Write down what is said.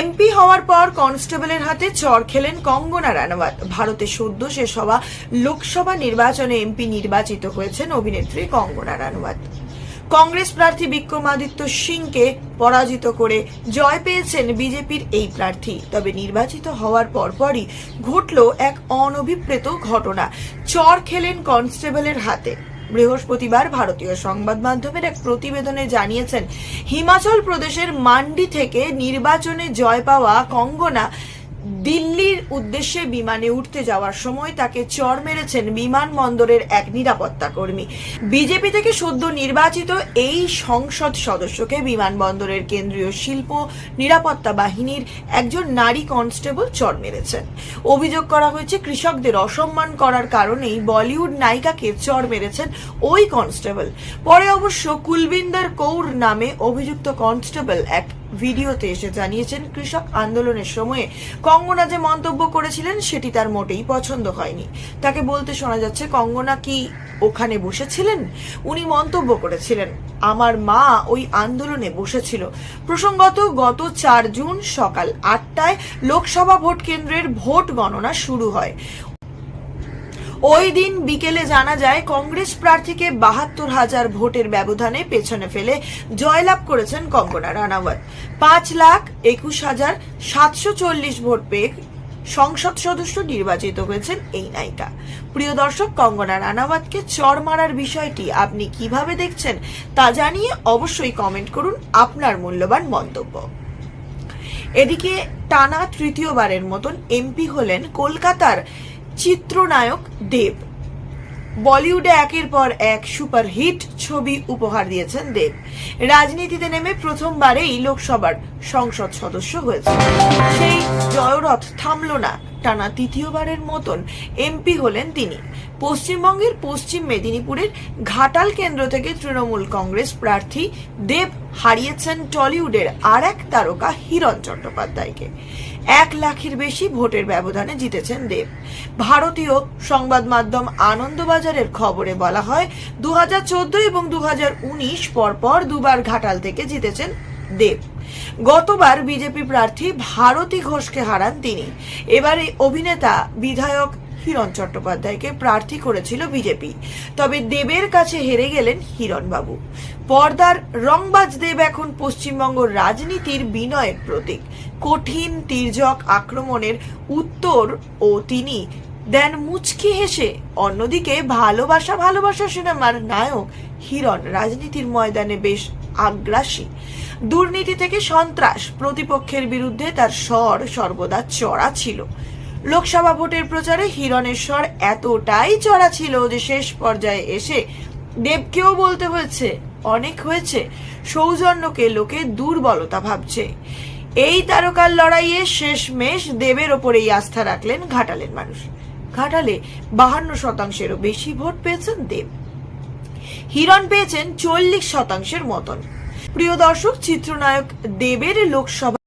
MP হওয়ার পর কনস্টেবলের হাতে চর খেলেন কঙ্গনা রানাওয়াত। ভারতে সদ্য শেষ হওয়া লোকসভা নির্বাচনে এমপি নির্বাচিত হয়েছেন অভিনেত্রী কঙ্গনা রানাওয়াত। কংগ্রেস প্রার্থী বিক্রমাদিত্য সিংকে পরাজিত করে জয় পেয়েছেন বিজেপির এই প্রার্থী। তবে নির্বাচিত হওয়ার পরপরই ঘটল এক অনভিপ্রেত ঘটনা। চর খেলেন কনস্টেবলের হাতে। বৃহস্পতিবার ভারতীয় সংবাদ মাধ্যমের এক প্রতিবেদনে জানিয়েছেন হিমাচল প্রদেশের মান্ডি থেকে নির্বাচনে জয় পাওয়া কঙ্গনা দিল্লির উদ্দেশ্যে বিমানে উঠতে যাওয়ার সময় তাকে চর মেরেছেন বিমানবন্দরের এক নিরাপত্তা কর্মী। বিজেপি থেকে সদ্য নির্বাচিত এই সংসদ সদস্যকে বিমানবন্দরের কেন্দ্রীয় শিল্প, নিরাপত্তা বাহিনীর একজন নারী কনস্টেবল চর মেরেছেন। অভিযোগ করা হয়েছে, কৃষকদের অসম্মান করার কারণেই বলিউড নায়িকাকে চর মেরেছেন ওই কনস্টেবল। পরে অবশ্য কুলবিন্দর কৌর নামে অভিযুক্ত কনস্টেবল এক ভিডিওতে এসে জানিয়েছেন, কৃষক আন্দোলনের সময়ে কঙ্গনা যে মন্তব্য করেছিলেন, সেটি তার মোটেই পছন্দ হয়নি। তাকে বলতে শোনা যাচ্ছে, কঙ্গনা কি ওখানে বসেছিলেন? উনি মন্তব্য করেছিলেন, আমার মা ওই আন্দোলনে বসেছিল। প্রসঙ্গত, গত চার জুন সকাল আটটায় লোকসভা ভোট কেন্দ্রের ভোট গণনা শুরু হয়। ওই দিন বিকেলে জানা যায়, কংগ্রেস প্রার্থীকে বাহাত্তর হাজার ভোটের ব্যবধানে পেছনে ফেলে জয়লাভ করেছেন কঙ্গনা রানাওয়াত। পাঁচ লাখ একুশ হাজার সাতশো চল্লিশ ভোট পেয়ে সংসদ সদস্য নির্বাচিত হয়েছেন এই নায়িকা। প্রিয় দর্শক, কঙ্গনা রানাওয়াতকে চর মারার বিষয়টি আপনি কীভাবে দেখছেন তা জানিয়ে অবশ্যই কমেন্ট করুন আপনার মূল্যবান মন্তব্য। এদিকে টানা তৃতীয়বারের মতন এমপি হলেন কলকাতার চিত্রনায়ক দেব। বলিউডে একের পর এক সুপারহিট ছবি উপহার দিয়েছেন দেব। রাজনীতিতে নেমে প্রথমবারেই লোকসভার সংসদ সদস্য হয়েছে সেই জয়রথ থামল না। টানা তৃতীয়বারের মতন এমপি হলেন তিনি। পশ্চিমবঙ্গের পশ্চিম মেদিনীপুরের ঘাটাল কেন্দ্র থেকে তৃণমূল কংগ্রেস প্রার্থী দেব হারিয়েছেন টলিউডের আর এক তারকা হিরণ চট্টোপাধ্যায়কে। এক লাখের বেশি ভোটের ব্যবধানে জিতেছেন দেব। ভারতীয় সংবাদ মাধ্যম আনন্দবাজারের খবরে বলা হয় দু হাজার চোদ্দ এবং দু হাজার উনিশ পরপর দুবার ঘাটাল থেকে জিতেছেন দেব। গতবার বিজেপি প্রার্থী ভারতী ঘোষকে হারান তিনি। এবার এই অভিনেতা বিধায়ক হিরণ চট্টোপাধ্যায়কে প্রার্থী করেছিল বিজেপি। তবে দেবের কাছে হেরে গেলেন হিরণবাবু। পর্দার রংবাজ দেব এখন পশ্চিমবঙ্গ রাজনীতির বিনয়ের প্রতীক। কঠিন, তির্যক আক্রমণের উত্তর ও তিনি দেন মুচকি হেসে। অন্যদিকে ভালোবাসা ভালোবাসা সিনেমার নায়ক হিরণ রাজনীতির ময়দানে বেশ আগ্রাসী। দুর্নীতি থেকে সন্ত্রাস প্রতিপক্ষের বিরুদ্ধে তার স্বর সর্বদা চড়া ছিল। লোকসভা ভোটের প্রচারে হিরণের স্বর এতটাই চড়া ছিল যে শেষ পর্যায়ে এসে দেবকেও বলতে হয়েছে, অনেক হয়েছে, সৌজন্যকে লোকে দুর্বলতা ভাবছে। এই তারকার লড়াইয়ে শেষ মেশ দেবের ওপরেই আস্থা রাখলেন ঘাটালের মানুষ। ঘাটালে বাহান্ন শতাংশেরও বেশি ভোট পেয়েছেন দেব। হিরণ পেয়েছেন চল্লিশ শতাংশের মতন। প্রিয় দর্শক চিত্রনায়ক দেবের লোকসভা